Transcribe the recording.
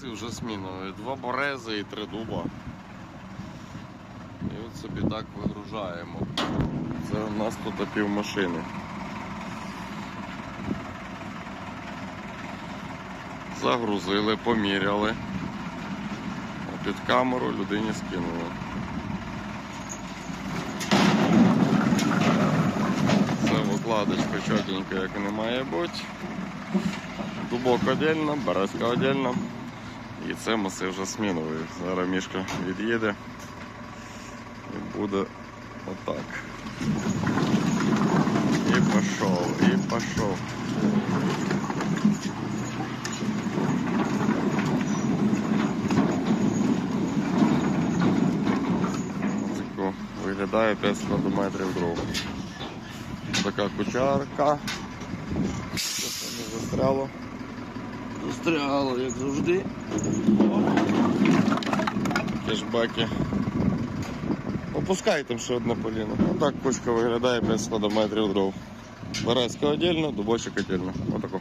Це вже змінили. Два борези і три дуба. І от собі так вигружаємо. Це у нас тут пів машини. Загрузили, поміряли. А Під камеру людині скинули. Це викладочка чотенька, як не має бути. Дубок отдельно, березка отдельно. І це масив вже сміновий. Зараз мішка від'їде і буде отак. І пішов, і пішов. Виглядає 5 сантиметрів дров. Така кучарка. Щось не застряло. Застряло, як завжди. Кешбаки. Опускай там ще одне поліно. Отак кучка виглядає 500 метрів дров. Березка отдельно, дубочок отдельно. Отако.